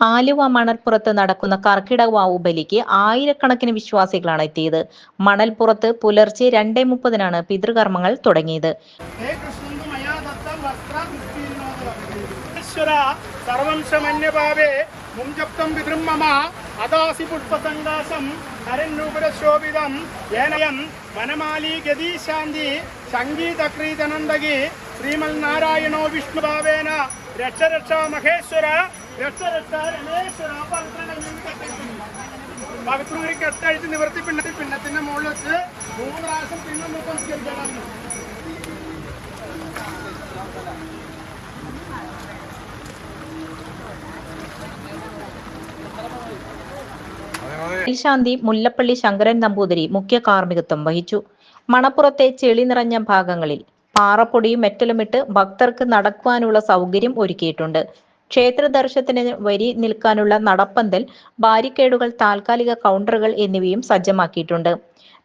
ആലുവ മണൽപ്പുറത്ത് നടക്കുന്ന കർക്കിടകവാവു ബലിക്ക് ആയിരക്കണക്കിന് വിശ്വാസികളാണ് എത്തിയത്. മണൽപ്പുറത്ത് പുലർച്ചെ രണ്ടേ മുപ്പതിനാണ് പിതൃകർമ്മങ്ങൾ തുടങ്ങിയത്. ശ്രീമൽ നാരായണോ അദാസി വനമാലി ഗതിശാന്തി സംഗീതക്രീതനന്ദകി ശ്രീമന്നാരായണോ വിഷ്ണുഭാവേന രക്ഷ രക്ഷ മഹേശ്വര പവിത്രൂരി കെട്ടഴിച്ച് നിവർത്തി പിന്നത്തിൽ പിന്നത്തിന്റെ മുകളിൽ വെച്ച് മൂന്ന് പ്രാവശ്യം പിന്നെ മുപ്പം ശാന്തി മുല്ലപ്പള്ളി ശങ്കരൻ നമ്പൂതിരി മുഖ്യ കാർമ്മികത്വം വഹിച്ചു. മണപ്പുറത്തെ ചെളി നിറഞ്ഞ ഭാഗങ്ങളിൽ പാറപ്പൊടിയും മെറ്റലുമിട്ട് ഭക്തർക്ക് നടക്കുവാനുള്ള സൗകര്യം ഒരുക്കിയിട്ടുണ്ട്. ക്ഷേത്ര ദർശനത്തിന് വരി നിൽക്കാനുള്ള നടപ്പന്തൽ ബാരിക്കേഡുകൾ താൽക്കാലിക കൗണ്ടറുകൾ എന്നിവയും സജ്ജമാക്കിയിട്ടുണ്ട്.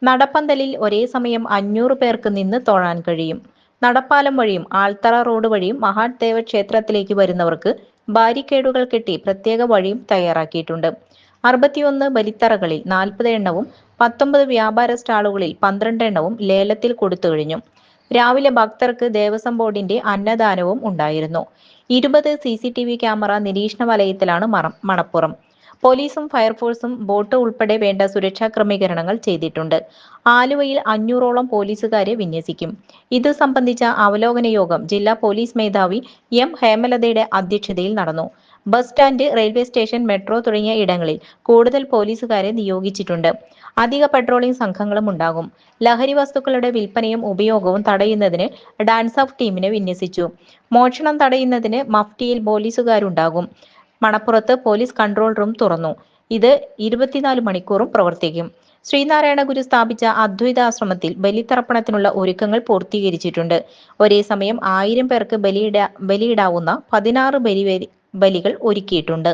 നടപ്പന്തലിൽ ഒരേ സമയം അഞ്ഞൂറ് പേർക്ക് നിന്ന് തൊഴാൻ കഴിയും. നടപ്പാലം വഴിയും ആൾത്തറ റോഡ് വഴിയും മഹാദേവ ക്ഷേത്രത്തിലേക്ക് വരുന്നവർക്ക് ബാരിക്കേഡുകൾ കെട്ടി പ്രത്യേക വഴിയും തയ്യാറാക്കിയിട്ടുണ്ട്. അറുപത്തിയൊന്ന് ബലിത്തറകളിൽ നാൽപ്പത് എണ്ണവും പത്തൊമ്പത് വ്യാപാര സ്റ്റാളുകളിൽ പന്ത്രണ്ട് എണ്ണവും ലേലത്തിൽ കൊടുത്തു കഴിഞ്ഞു. രാവിലെ ഭക്തർക്ക് ദേവസ്വം ബോർഡിന്റെ അന്നദാനവും ഉണ്ടായിരുന്നു. ഇരുപത് C C T V camera നിരീക്ഷണ വലയത്തിലാണ് മണപ്പുറം. പോലീസും ഫയർഫോഴ്സും ബോട്ട് ഉൾപ്പെടെ വേണ്ട സുരക്ഷാ ക്രമീകരണങ്ങൾ ചെയ്തിട്ടുണ്ട്. ആലുവയിൽ അഞ്ഞൂറോളം പോലീസുകാരെ വിന്യസിക്കും. ഇത് സംബന്ധിച്ച അവലോകന യോഗം ജില്ലാ പോലീസ് മേധാവി എം ഹേമലതയുടെ അധ്യക്ഷതയിൽ നടന്നു. Bus stand railway station metro തുടങ്ങിയ ഇടങ്ങളിൽ കൂടുതൽ പോലീസുകാരെ നിയോഗിച്ചിട്ടുണ്ട്. അധിക പെട്രോളിംഗ് സംഘങ്ങളും ഉണ്ടാകും. ലഹരി വസ്തുക്കളുടെ വിൽപ്പനയും ഉപയോഗവും തടയുന്നതിന് ഡാൻസ് ഓഫ് ടീമിനെ വിന്യസിച്ചു. മോഷണം തടയുന്നതിന് മഫ്റ്റിയിൽ പോലീസുകാരുണ്ടാകും. മണപ്പുറത്ത് പോലീസ് കൺട്രോൾ റൂം തുറന്നു. ഇത് ഇരുപത്തിനാല് മണിക്കൂറും പ്രവർത്തിക്കും. ശ്രീനാരായണ ഗുരു സ്ഥാപിച്ച അദ്വൈതാശ്രമത്തിൽ ബലിതർപ്പണത്തിനുള്ള ഒരുക്കങ്ങൾ പൂർത്തീകരിച്ചിട്ടുണ്ട്. ഒരേ സമയം ആയിരം പേർക്ക് ബലിയിട ബലിയിടാവുന്ന പതിനാറ് ബലി ബലികൾ ഒരുക്കിയിട്ടുണ്ട്